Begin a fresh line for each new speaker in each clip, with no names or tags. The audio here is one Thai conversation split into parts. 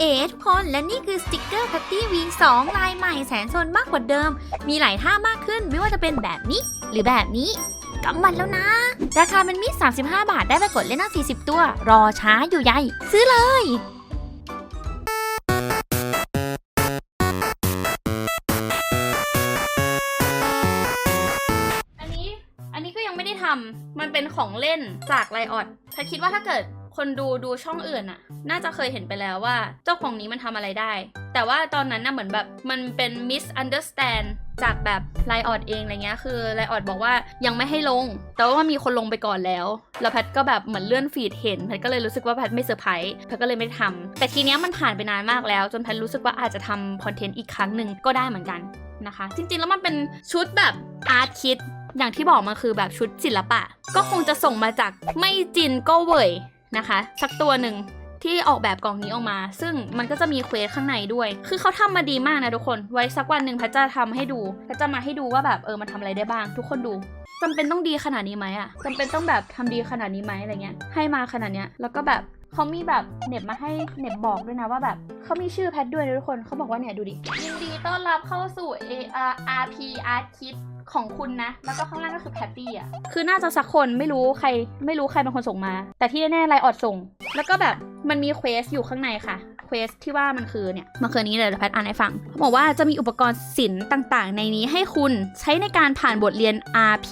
เอทุกคนและนี่คือสติกเกอร์พัตตี้วี2ลายใหม่แสนโซนมากกว่าเดิม มีหลายท่ามากขึ้นไม่ว่าจะเป็นแบบนี้ หรือแบบนี้กำมันแล้วนะ ราคามันมี35 บาทได้ไปกดเล่นตั้ง40 ตัว รอช้าอยู่ใหญ่ ซื้อเลย
อันนี้อันนี้ก็ยังไม่ได้ทำมันเป็นของเล่นจากไลออดถ้าคิดว่าถ้าเกิด คนดูดูช่องอื่นอะน่าจะเคยเห็นไปแล้วว่า เจ้าของนี้มันทำอะไรได้ แต่ว่าตอนนั้นน่ะเหมือนแบบมันเป็น misunderstand จากแบบไลออดเองอะไรเงี้ยคือไลออดบอกว่ายังไม่ให้ลง แต่ว่ามีคนลงไปก่อนแล้ว แล้วแพทก็แบบเหมือนเลื่อนฟีดเห็นแพทก็เลยรู้สึกว่าแพทไม่เซอร์ไพรส์แพทก็เลยไม่ทำแต่ทีเนี้ยมันผ่านไปนานมากแล้ว จนแพทรู้สึกว่าอาจจะทำคอนเทนต์อีกครั้งหนึ่งก็ได้เหมือนกันนะคะ จริงๆแล้วมันเป็นชุดแบบอาร์ตคิดอย่างที่บอกมันคือแบบชุดศิลปะ ก็คงจะส่งมาจากไม่จินก็เว่ย นะคะ สักตัวหนึ่งที่ออกแบบกล่องนี้ออกมา ซึ่งมันก็จะมีเควสข้างในด้วย คือเขาทำมาดีมากนะทุกคน ไว้สักวันหนึ่งพระจะทำให้ดูพระจะมาให้ดูว่าแบบเออมันทำอะไรได้บ้าง ทุกคนดูจำเป็นต้องดีขนาดนี้ไหมอะจำเป็นต้องแบบทำดีขนาดนี้ไหมอะไรเงี้ย ให้มาขนาดเนี้ย แล้วก็แบบ เขามีแบบเหน็บมาให้เหน็บบอกด้วยนะว่าแบบเขามีชื่อแพทด้วยนะทุกคนเขาบอกว่าเนี่ยดูดิยินดีต้อนรับเข้าสู่ AR RP Art Kit ของคุณนะ แล้วก็ข้างล่างก็คือแพตตี้อะ คือน่าจะสักคนไม่รู้ใคร ไม่รู้ใครเป็นคนส่งมา แต่ที่แน่ๆไลออดส่ง แล้วก็แบบมันมีเควสอยู่ข้างในค่ะ เควสที่ว่ามันคือเนี่ยมันคืออนนี้เลยเดี๋ยวแพทอ่านให้ฟังเขาบอกว่าจะมีอุปกรณ์ศิลป์ต่างๆ ในนี้ให้คุณใช้ในการผ่านบทเรียน RP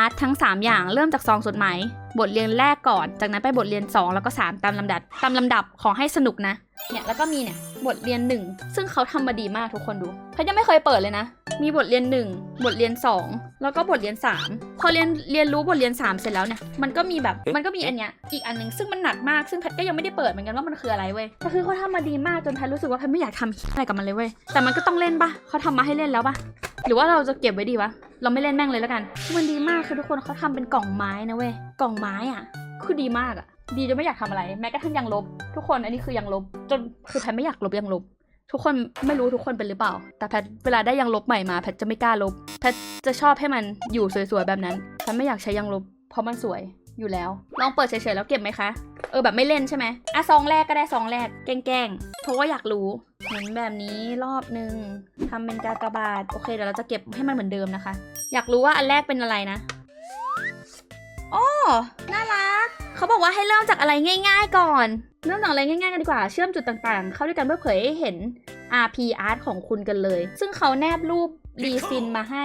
Art ทั้ง 3 อย่างเริ่มจากซองจดหมายบทเรียนแรกก่อน จากนั้นไปบทเรียน 2 แล้วก็ 3 ตามลำดับตามลำดับขอให้สนุกนะเนี่ยแล้วก็มีเนี่ยบทเรียน 1 ซึ่งเขาทำมาดีมากทุกคนดูแพทยังไม่เคยเปิดเลยนะ มีบทเรียน 1 บทเรียน 2 แล้วก็บทเรียน 3 พอเรียนเรียนรู้บทเรียน 3 เสร็จแล้วเนี่ยมันก็มีแบบมันก็มีอันเนี้ยอีกอันหนึงซึ่งมันหนักมากซึ่งแพทก็ยังไม่ได้เปิดเหมือนกันว่ามันคืออะไรเว้ยแต่คือเขาทำมาดีมากจนแพทรู้สึกว่าแพทไม่อยากทำอะไรกับมันเลยเว้ยแต่มันก็ต้องเล่นปะเขาทำมาให้เล่นแล้วปะหรือว่าเราจะเก็บไว้ดีวะเราไม่เล่นแม่งเลยแล้วกันมันดีมากคือทุกคนเขาทำเป็นกล่องไม้นะเว้ยกล่องไม้อะคือดีมากอะดีจนไม่อยากทำอะไร แม้กระทั่งยังลบ ทุกคนอันนี้คือยังลบ จนคือแพทไม่อยากลบยังลบ ทุกคนไม่รู้ทุกคนเป็นหรือเปล่า แต่แพทเวลาได้ยังลบใหม่มาแพทจะไม่กล้าลบ แพทจะชอบให้มันอยู่สวยๆแบบนั้น แพทไม่อยากใช้ยังลบ เพราะมันสวยอยู่แล้ว ลองเปิดเฉยๆแล้วเก็บไหมคะ เออแบบไม่เล่นใช่ไหมอะซองแรกก็ได้ซองแรก แกล้งๆ เพราะว่าอยากรู้เห็นแบบนี้รอบนึงทำเป็นกากบาท โอเคเดี๋ยวเราจะเก็บให้มันเหมือนเดิมนะคะ อยากรู้ว่าอันแรกเป็นอะไรนะโอ้น่ารัก เขาบอกว่าให้เริ่มจากอะไรง่าย ๆ ก่อน เริ่มจากอะไรง่ายๆกันดีกว่า เชื่อมจุดต่างๆ เข้าด้วยกันเพื่อเผยให้เห็น RP art ของคุณกันเลย ซึ่งเขาแนบรูปรีซินมาให้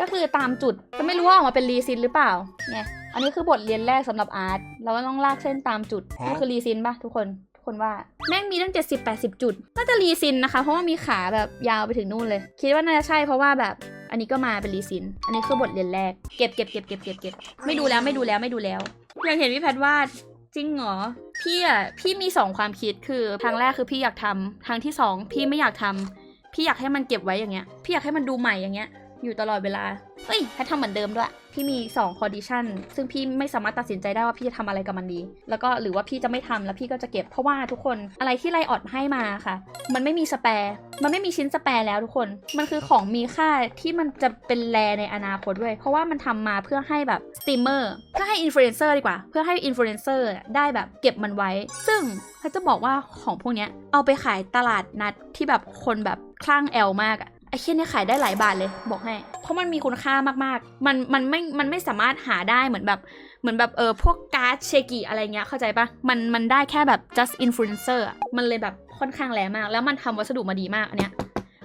ก็คือตามจุดจะไม่รู้ว่าออกมาเป็นรีซินหรือเปล่า เนี่ย อันนี้คือบทเรียนแรกสำหรับอาร์ต เราก็ต้องลากเส้นตามจุดก็คือรีซินปะทุกคนทุกคนว่าแม่งมีตั้ง 70 80 จุด น่าจะรีซินนะคะ เพราะว่ามีขาแบบยาวไปถึงนู่นเลย คิดว่าน่าจะใช่เพราะว่าแบบอันนี้ก็มาเป็นรีซิน อันนี้คือบทเรียนแรก เก็บเก็บเก็บเก็บเก็บเก็บไม่ดูแล้วไม่ดูแล้วไม่ดูแล้วอยากเห็นพี่แพทวาด จริงเหรอ พี่อะ พี่มีสองความคิดคือทางแรกคือพี่อยากทำทางที่สองพี่ไม่อยากทำพี่อยากให้มันเก็บไว้อย่างเงี้ย พี่อยากให้มันดูใหม่อย่างเงี้ย อยู่ตลอดเวลา เฮ้ยให้ทำเหมือนเดิมด้วย พี่มี2 condition ซึ่งพี่ไม่สามารถตัดสินใจได้ว่าพี่จะทำอะไรกับมันดี แล้วก็หรือว่าพี่จะไม่ทำแล้วพี่ก็จะเก็บเพราะว่าทุกคนอะไรที่ไลออดให้มาค่ะ มันไม่มีสแปร์มันไม่มีชิ้นสแปร์แล้วทุกคน มันคือของมีค่าที่มันจะเป็นแลในอนาคตด้วยเพราะว่ามันทำมาเพื่อให้แบบสตรีมเมอร์เพื่อให้อินฟลูเอนเซอร์ดีกว่า เพื่อให้อินฟลูเอนเซอร์ได้แบบเก็บมันไว้ ซึ่งเขาจะบอกว่าของพวกนี้เอาไปขายตลาดนัดที่แบบคนแบบคลั่งแอลมากอะ ไอ้เคียเนี่ยขายได้หลายบาทเลย บอกให้ เพราะมันมีคุณค่ามากๆ มันมันไม่มันไม่สามารถหาได้เหมือนแบบเหมือนแบบเออพวกการ์ดเชกิอะไรเงี้ยเข้าใจปะมันมันได้แค่แบบ just influencer มันเลยแบบค่อนข้างแรงมาก แล้วมันทำวัสดุมาดีมากอันเนี้ย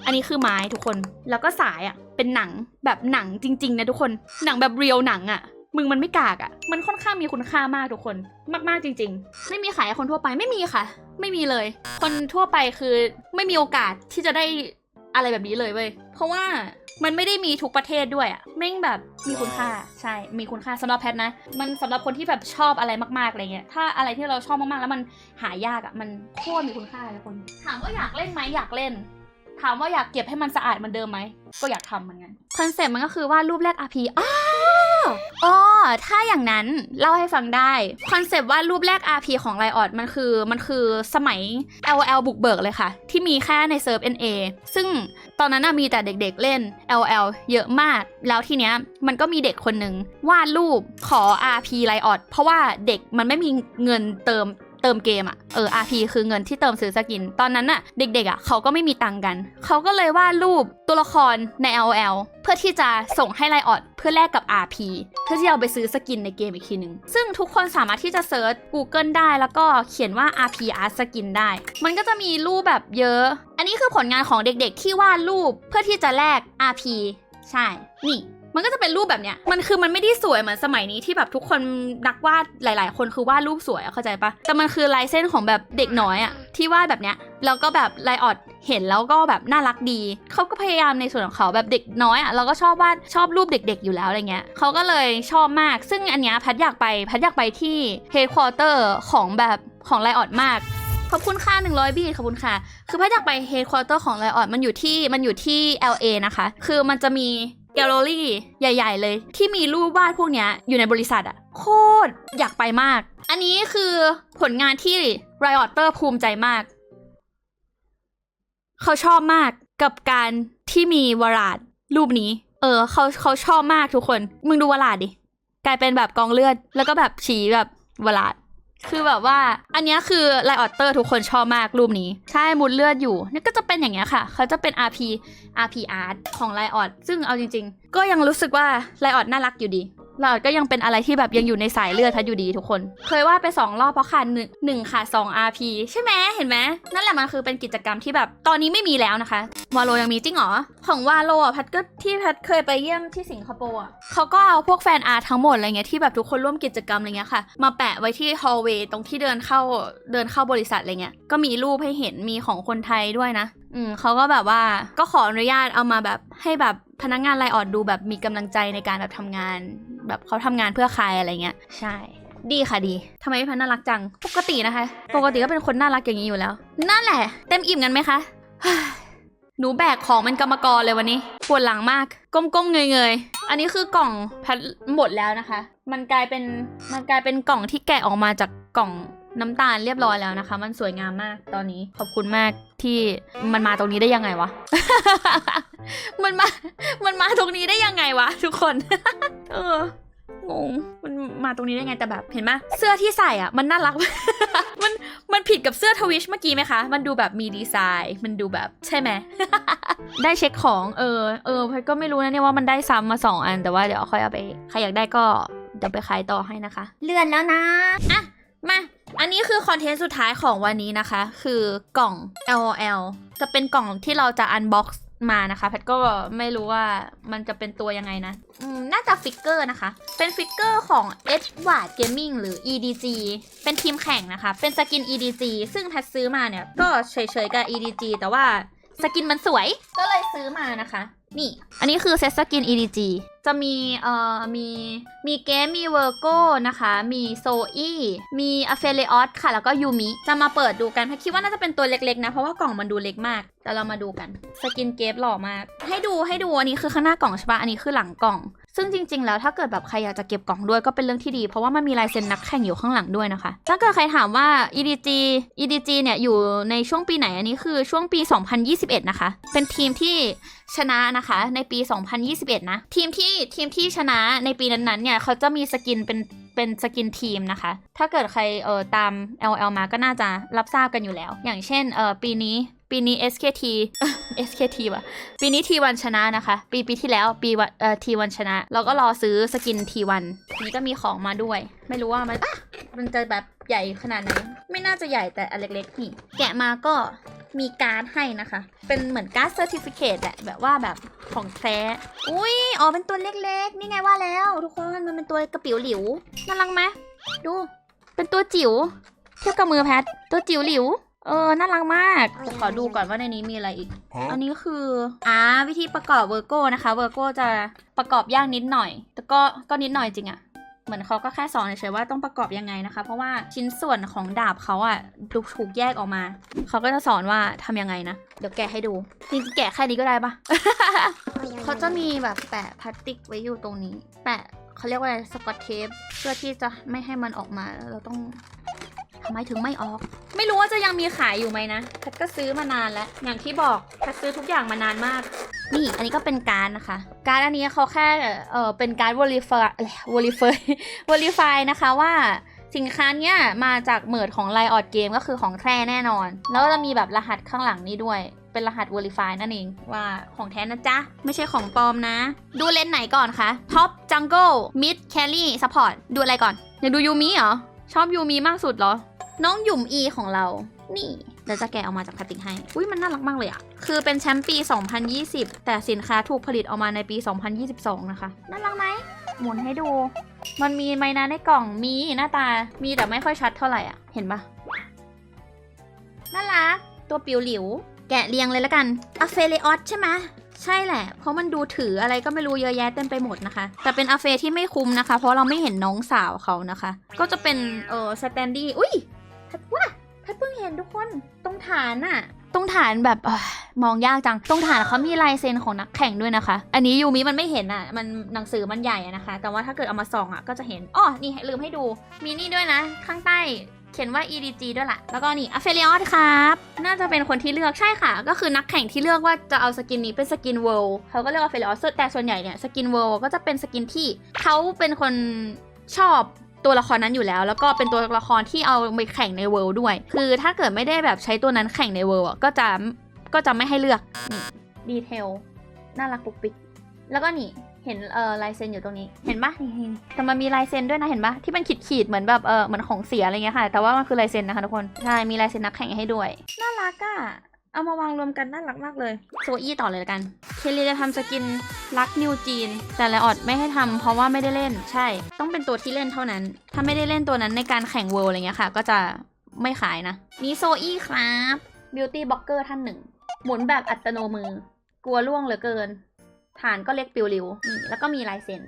อันนี้คือไม้ทุกคน แล้วก็สายอะเป็นหนังแบบหนังจริงๆนะทุกคน หนังแบบเรียลหนังอะมึงมันไม่กากอะมันค่อนข้างมีคุณค่ามากทุกคน มากๆจริง ๆ ไม่มีขายคนทั่วไปไม่มีค่ะ ไม่มีเลย คนทั่วไปคือไม่มีโอกาสที่จะได้ อะไรแบบนี้เลยเว้ย เพราะว่ามันไม่ได้มีทุกประเทศด้วยอะแม่งแบบมีคุณค่าใช่มีคุณค่าสำหรับแพทนะ มันสำหรับคนที่แบบชอบอะไรมากๆอะไรเงี้ยถ้าอะไรที่เราชอบมากๆแล้วมันหายากอะมันโคตรมีคุณค่าเลยคน ถามว่าอยากเล่นไหมอยากเล่น ถามว่าอยากเก็บให้มันสะอาดเหมือนเดิมไหมก็อยากทำเหมือนกันคอนเซ็ปต์มันก็คือว่ารูปแรก RP อ้าวอ๋อ ถ้าอย่างนั้นเล่าให้ฟังได้คอนเซปต์ว่ารูปแรก RP ของไลออดมันคือมันคือสมัย LL บุกเบิกเลยค่ะ ที่มีแค่ในเซิร์ฟ NA ซึ่งตอนนั้นน่ะมีแต่เด็กๆเล่น LL เยอะมาก แล้วทีเนี้ยมันก็มีเด็กคนหนึ่งวาดรูปขอ RP ไลออดเพราะว่าเด็กมันไม่มีเงินเติมเติมเกมอะเออ RP คือเงินที่เติมซื้อสกิน ตอนนั้นน่ะเด็กๆอะเขาก็ไม่มีตังกัน เขาก็เลยวาดรูปตัวละครใน LOL เพื่อที่จะส่งให้ไลออด พื่อแลกกับ RP เพื่อที่จะเอาไปซื้อสกินในเกมอีกทีหนึ่งซึ่งทุกคนสามารถที่จะเซิร์ช Google ได้แล้วก็เขียนว่า RP Art Skin ได้ มันก็จะมีรูปแบบเยอะ อันนี้คือผลงานของเด็กๆ ที่วาดรูปเพื่อที่จะแลก RP ใช่ นี่ มันก็จะเป็นรูปแบบเนี้ย มันคือมันไม่ได้สวยเหมือนสมัยนี้ที่แบบทุกคนนักวาดหลาย ๆ คนคือวาดรูปสวยอะเข้าใจปะแต่มันคือลายเส้นของแบบเด็กน้อยอะที่วาดแบบเนี้ยแล้วก็แบบไลออดเห็นแล้วก็แบบน่ารักดีเขาก็พยายามในส่วนของเขาแบบเด็กน้อยอะเราก็ชอบวาดชอบรูปเด็ก ๆ อยู่แล้วอะไรเงี้ยเขาก็เลยชอบมาก ซึ่งอันเนี้ยแพัดอยากไปแพัดอยากไปที่เฮดควอเตอร์ของแบบของไลออดมากขอบคุณค่า100 บีทขอบคุณค่ะ คือพทย์อยากไปเฮดควอเตอร์ของไลออดมันอยู่ที่มันอยู่ที่ LA นะคะ คือมันจะมี แกลเลอรี่ใหญ่ ๆ เลย ที่มีรูปวาดพวกเนี้ยอยู่ในบริษัทอะโคตรอยากไปมาก อันนี้คือผลงานที่ไรออเตอร์ภูมิใจมาก เขาชอบมากกับการที่มีวาลาดรูปนี้ เออเขาเขาชอบมากทุกคน มึงดูวาลาดดิกลายเป็นแบบกองเลือด แล้วก็แบบฉีแบบวาลาด คือแบบว่า อันนี้คือไลออเตอร์ทุกคนชอบมากรูปนี้ ใช่มุดเลือดอยู่นี่ก็จะเป็นอย่างเงี้ยค่ะ เขาจะเป็น RP RP Art ของไลออดซึ่งเอาจริง ๆ ก็ยังรู้สึกว่าไลออดน่ารักอยู่ดีไลออดก็ยังเป็นอะไรที่แบบยังอยู่ในสายเลือดทัดอยู่ดีทุกคน เคยว่าไปสองรอบเพราะขาดหนึ่งหนึ่งขาดสอง RP ใช่ไหมเห็นไหมนั่นแหละมันคือเป็นกิจกรรมที่แบบตอนนี้ไม่มีแล้วนะคะวาโลยังมีจริงเหรอ ของวาโลอะแพัดก็ที่แพัดเคยไปเยี่ยมที่สิงคโปร์อะเขาก็เอาพวกแฟนอาร์ตทั้งหมดอะไรเงี้ยที่แบบทุกคนร่วมกิจกรรมอะไรเงี้ยค่ะ มาแปะไว้ที่ฮอลเวย์ตรงที่เดินเข้าเดินเข้าบริษัทอะไรเงี้ยก็มีรูปให้เห็นมีของคนไทยด้วยนะ อืมเขาก็แบบว่าก็ขออนุญาตเอามาแบบให้แบบพนักงานไลน์ออดดูแบบมีกำลังใจในการแบบทำงาน แบบเขาทำงานเพื่อใครอะไรเงี้ยใช่ดีค่ะดี ทำไมพี่พันน่ารักจัง ปกตินะคะ ปกติก็เป็นคนน่ารักอย่างนี้อยู่แล้ว นั่นแหละ เต็มอิ่มกันไหมคะ หนูแบกของเป็นกรรมกรเลยวันนี้ปวดหลังมาก ก้มๆเงยๆ อันนี้คือกล่องแพทหมดแล้วนะคะ มันกลายเป็นมันกลายเป็นกล่องที่แกะออกมาจากกล่องน้ำตาลเรียบร้อยแล้วนะคะ มันสวยงามมากตอนนี้ขอบคุณมากที่มันมาตรงนี้ได้ยังไงวะ มันมา มันมาตรงนี้ได้ยังไงวะ ทุกคน เออ งง มันมาตรงนี้ได้ไงแต่แบบเห็นไหมเสื้อที่ใส่อะมันน่ารัก มันมันผิดกับเสื้อทวิชเมื่อกี้ไหมคะ มันดูแบบมีดีไซน์ มันดูแบบใช่ไหม ได้เช็คของเออเออพัดก็ไม่รู้นะเนี่ยว่ามันได้ซ้ำมาสองอัน แต่ว่าเดี๋ยวค่อยเอาไปใครอยากได้ก็เดี๋ยวไปขายต่อให้นะคะ เลื่อนแล้วนะอะมา อันนี้คือคอนเทนต์สุดท้ายของวันนี้นะคะ คือกล่อง LOL จะเป็นกล่องที่เราจะอันบ็อกซ์ มานะคะแพทก็ไม่รู้ว่ามันจะเป็นตัวยังไงนะน่าจะฟิกเกอร์นะคะ เป็นฟิกเกอร์ของ Edward Gaming หรือ EDG เป็นทีมแข่งนะคะ เป็นสกิน EDG ซึ่งแพทซื้อมาเนี่ย ก็เฉยๆกับ EDG แต่ว่าสกินมันสวยก็เลยซื้อมานะคะ นี่ อันนี้คือเซตสกิน EDG จะมี เอ่อ มี มีเกมมีเวอร์โก้นะคะ มีโซอี้มีอเฟเลออสค่ะ แล้วก็ยูมิ จะมาเปิดดูกันเพราะคิดว่าน่าจะเป็นตัวเล็กๆนะ เพราะว่ากล่องมันดูเล็กมาก แต่เรามาดูกัน สกินเกฟหล่อมาก ให้ดูให้ดู อันนี้คือข้างหน้ากล่องใช่ปะอันนี้คือหลังกล่อง ซึ่งจริง ๆ แล้วถ้าเกิดแบบใครอยากจะเก็บกล่องด้วยก็เป็นเรื่องที่ดี เพราะว่ามันมีลายเซ็นนักแข่งอยู่ข้างหลังด้วยนะคะ ถ้าเกิดใครถามว่า EDG EDG เนี่ยอยู่ในช่วงปีไหนอันนี้คือช่วงปี 2021 นะคะ เป็นทีมที่ชนะนะคะในปี 2021 นะ ทีมที่ทีมที่ชนะในปีนั้นๆเนี่ยเขาจะมีสกินเป็นเป็นสกินทีมนะคะ ถ้าเกิดใครเออตาม LL มาก็น่าจะรับทราบกันอยู่แล้ว อย่างเช่นเออปีนี้ ปีนี้ SKT SKT ว่ะ ปีนี้ T1 ชนะนะคะ ปีปีที่แล้วปีวันเอ่อ T1 ชนะ เราก็รอซื้อสกิน T1 นี่ก็มีของมาด้วย ไม่รู้ว่ามันอะมันจะแบบใหญ่ขนาดไหน ไม่น่าจะใหญ่แต่อันเล็กๆนี่ แกะมาก็มีการ์ดให้นะคะ เป็นเหมือนการ์ดเซอร์ติฟิเคตแหละแบบว่าแบบของแท้ อุ้ยอ๋อเป็นตัวเล็กๆ นี่ไงว่าแล้วทุกคน มันเป็นตัวกระปิ๋วหลิวน่ารักไหมดู เป็นตัวจิ๋วเทียบกับมือแพท ตัวจิ๋วหลิว เออ น่ารักมากจะขอดูก่อนว่าในนี้มีอะไรอีก อันนี้คืออ่าวิธีประกอบเวอร์โก้นะคะ เวอร์โก้จะประกอบยากนิดหน่อย แต่ก็ ก็นิดหน่อยจริงอะเหมือนเขาก็แค่สอนเฉยๆว่าต้องประกอบยังไงนะคะ เพราะว่าชิ้นส่วนของดาบเขาอะถูกถูกแยกออกมา เขาก็จะสอนว่าทำยังไงนะ เดี๋ยวแกะให้ดู จริงๆแกะแค่นี้ก็ได้ปะเขาจะมีแบบแปะพลาสติกไว้อยู่ตรงนี้ แปะเขาเรียกว่าอะไรสกอตเทปเพื่อที่จะไม่ให้มันออกมาแล้วเราต้อง ทำไมถึงไม่ออก ไม่รู้ว่าจะยังมีขายอยู่ไหมนะแพทก็ซื้อมานานแล้ว อย่างที่บอกแพทซื้อทุกอย่างมานานมาก นี่อันนี้ก็เป็นการนะคะ การอันนี้เขาแค่เออเป็นการ verify อะไร verify verify นะคะว่าสินค้าเนี้ยมาจากเหมือดของไลออดเกมก็คือของแท้แน่นอน แล้วก็จะมีแบบรหัสข้างหลังนี้ด้วย เป็นรหัส Verify นั่นเองว่าของแท้นะจ๊ะ ไม่ใช่ของปลอมนะ ดูเลนไหนก่อนคะท็อปจังเกิลมิดแคลรี่ซัพพอร์ตดูอะไรก่อน อยากดูยูมิเหรอ ชอบยูมิมากสุดเหรอ น้องหยุ่มอีของเรา นี่เดี๋ยวจะแกะออกมาจากพลาสติกให้ อุ้ยมันน่ารักมากเลยอะคือเป็นแชมป์ปี 2020 แต่สินค้าถูกผลิตออกมาในปี 2022 นะคะ น่ารักไหม หมุนให้ดู มันมีไหมนะในกล่อง มีหน้าตา มีแต่ไม่ค่อยชัดเท่าไหร่อะเห็นปะน่ารัก ตัวปิวหลิว แกะเรียงเลยละกันอะเฟเลออสใช่ไหมใช่แหละ เพราะมันดูถืออะไรก็ไม่รู้เยอะแยะเต็มไปหมดนะคะ แต่เป็นอาเฟที่ไม่คุ้มนะคะ เพราะเราไม่เห็นน้องสาวเขานะคะ ก็จะเป็นเออสแตนดี้ อุ้ย เพิ่งเห็นทุกคนตรงฐานอะตรงฐานแบบอมองยากจัง ตรงฐานเขามีลายเซ็นของนักแข่งด้วยนะคะ อันนี้ยูมิมันไม่เห็นอะมันหนังสือมันใหญ่อะนะคะ แต่ว่าถ้าเกิดเอามาส่องอะก็จะเห็นอ๋อนี่ลืมให้ดูมีนี่ด้วยนะ ข้างใต้เขียนว่า EDG ด้วยล่ะ แล้วก็นี่อ f เฟ l ิออสครับ น่าจะเป็นคนที่เลือก ใช่ค่ะ ก็คือนักแข่งที่เลือกว่าจะเอาสกินนี้เป็นสกินเวิลด์เขาก็เลือกอ f เฟ l ิออสแต่ส่วนใหญ่เนี่ย สกินเวิลด์ก็จะเป็นสกินที่เขาเป็นคนชอบ ตัวละครนั้นอยู่แล้ว แล้วก็เป็นตัวละครที่เอาไปแข่งในเวิลด์ด้วย คือถ้าเกิดไม่ได้แบบใช้ตัวนั้นแข่งในเวิลด์ก็จะก็จะไม่ให้เลือกนี่ดีเทลน่ารักปุกปิกแล้วก็นี่เห็นเออลายเซ็นอยู่ตรงนี้เห็นปะนี่แต่มันมีลายเซ็นด้วยนะเห็นปะที่มันขีดขีดเหมือนแบบเออเหมือนของเสียอะไรเงี้ยค่ะ แต่ว่ามันคือลายเซ็นนะคะทุกคนใช่มีลายเซ็นนักแข่งให้ด้วย น่ารักอะ เอามาวางรวมกันน่ารักมากเลยโซอี้ต่อเลยละกัน เคลีจะทำสกินรักนิวจีน แต่ละออดไม่ให้ทำเพราะว่าไม่ได้เล่น ใช่ ต้องเป็นตัวที่เล่นเท่านั้น ถ้าไม่ได้เล่นตัวนั้นในการแข่งเวิลด์อะไรเงี้ยค่ะ ก็จะไม่ขายนะ นี่โซอี้ครับบิวตี้บล็อกเกอร์ท่านหนึ่ง หมุนแบบอัตโนมือ กลัวล่วงเหลือเกิน ฐานก็เล็กปิวริวนี่แล้วก็มีลายเซ็น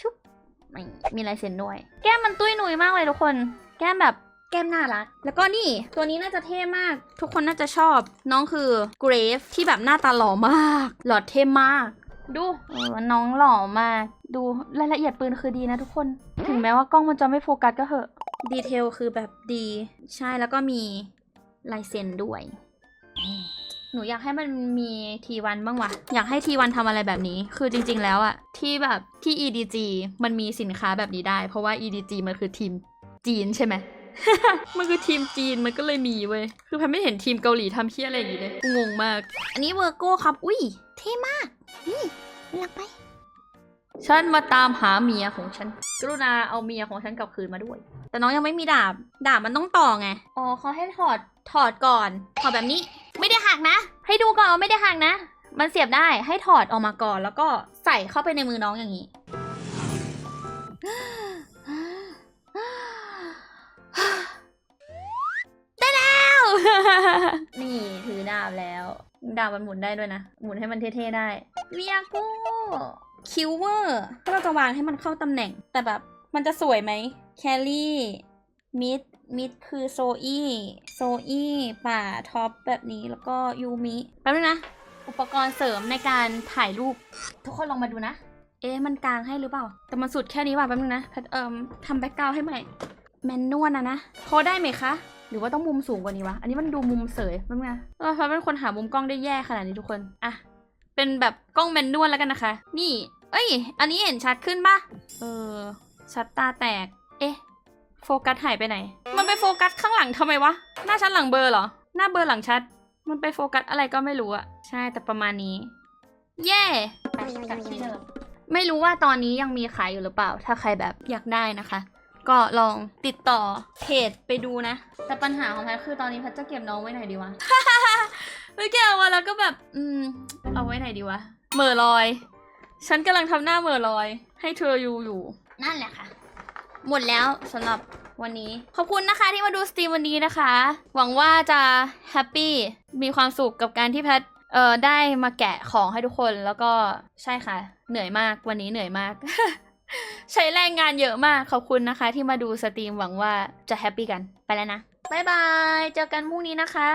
ชุบมีลายเซ็นด้วย แก้มมันตุ้ยหนุยมากเลยทุกคน แก้มแบบ แก้มน่ารัก แล้วก็นี่ตัวนี้น่าจะเท่มาก ทุกคนน่าจะชอบ น้องคือเกรฟที่แบบหน้าตาหล่อมาก หล่อเท่มาก ดูเออน้องหล่อมาก ดูรายละเอียดปืนคือดีนะทุกคน ถึงแม้ว่ากล้องมันจะไม่โฟกัสก็เหอะ ดีเทลคือแบบดี ใช่แล้วก็มีลายเซ็นด้วย หนูอยากให้มันมีทีวันบ้างวะอยากให้ทีวันทำอะไรแบบนี้ คือจริง ๆ แล้วอะที่แบบที่ EDG มันมีสินค้าแบบนี้ได้ เพราะว่า EDG มันคือทีมจีนใช่ไหม มันคือทีมจีนมันก็เลยมีเว้ย คือพันไม่เห็นทีมเกาหลีทำเพี้ยอะไรอย่างงี้เลยกูงงมาก อันนี้เวอร์โก้ครับ อุ้ย เท่มาก นี่อยากไป ฉันมาตามหาเมียของฉัน กรุณาเอาเมียของฉันกลับคืนมาด้วย แต่น้องยังไม่มีดาบ ดาบมันต้องต่อไง อ๋อเขาให้ถอด ถอดก่อน ถอดแบบนี้ ไม่ได้หักนะ ให้ดูก่อนว่าไม่ได้หักนะ มันเสียบได้ ให้ถอดออกมาก่อน แล้วก็ใส่เข้าไปในมือน้องอย่างนี้าบแล้วดาบมันหมุนได้ด้วยนะ หมุนให้มันเท่ๆได้เวียโก้คิวเวอร์ก็เราจะวางให้มันเข้าตำแหน่ง แต่แบบมันจะสวยไหมแคลรี่มิดมิดคือโซอี้โซอี้ป่าท็อปแบบนี้แล้วก็ยูมิแป๊บนึงนะ อุปกรณ์เสริมในการถ่ายรูป ทุกคนลองมาดูนะ เอ๊ะมันกลางให้หรือเปล่า แต่มันสุดแค่นี้ว่ะแป๊บนึงนะแพทเอิมทำแบ็กกราวให้ใหม่ แมนนวลนะนะ พอได้ไหมคะ หรือว่าต้องมุมสูงกว่านี้วะ อันนี้มันดูมุมเสยแป๊บนึงนะเออเพราะเป็นคนหามุมกล้องได้แย่ขนาดนี้ทุกคน อะ เป็นแบบกล้องแมนนวลแล้วกันนะคะ นี่ เอ้ย อันนี้เห็นชัดขึ้นปะเออ ชัดตาแตก เอ๊ะ โฟกัสหายไปไหน มันไปโฟกัสข้างหลังทำไมวะ หน้าชัดหลังเบลอร์เหรอ หน้าเบลอร์หลังชัด มันไปโฟกัสอะไรก็ไม่รู้อะใช่ แต่ประมาณนี้ เย่ไปกลับที่เดิมไม่รู้ว่าตอนนี้ยังมีขายอยู่หรือเปล่า ถ้าใครแบบอยากได้นะคะ ก็ลองติดต่อเพจไปดูนะ แต่ปัญหาของแพทคือตอนนี้แพทจะเก็บน้องไว้ไหนดีวะเฮ้ยแกเอามาแล้วก็แบบ อืม เอาไว้ไหนดีวะเหม่อลอย ฉันกำลังทำหน้าเหม่อลอย ให้เธออยู่อยู่ นั่นแหละค่ะ หมดแล้วสำหรับวันนี้ ขอบคุณนะคะที่มาดูสตรีมวันนี้นะคะ หวังว่าจะแฮปปี้มีความสุขกับการที่แพทเอ่อได้มาแกะของให้ทุกคนแล้วก็ใช่ค่ะ เหนื่อยมากวันนี้เหนื่อยมาก ใช้แรงงานเยอะมากขอบคุณนะคะ ที่มาดูสตรีมหวังว่าจะแฮปปี้กันไปแล้วนะบายบาย เจอกันพรุ่งนี้นะคะ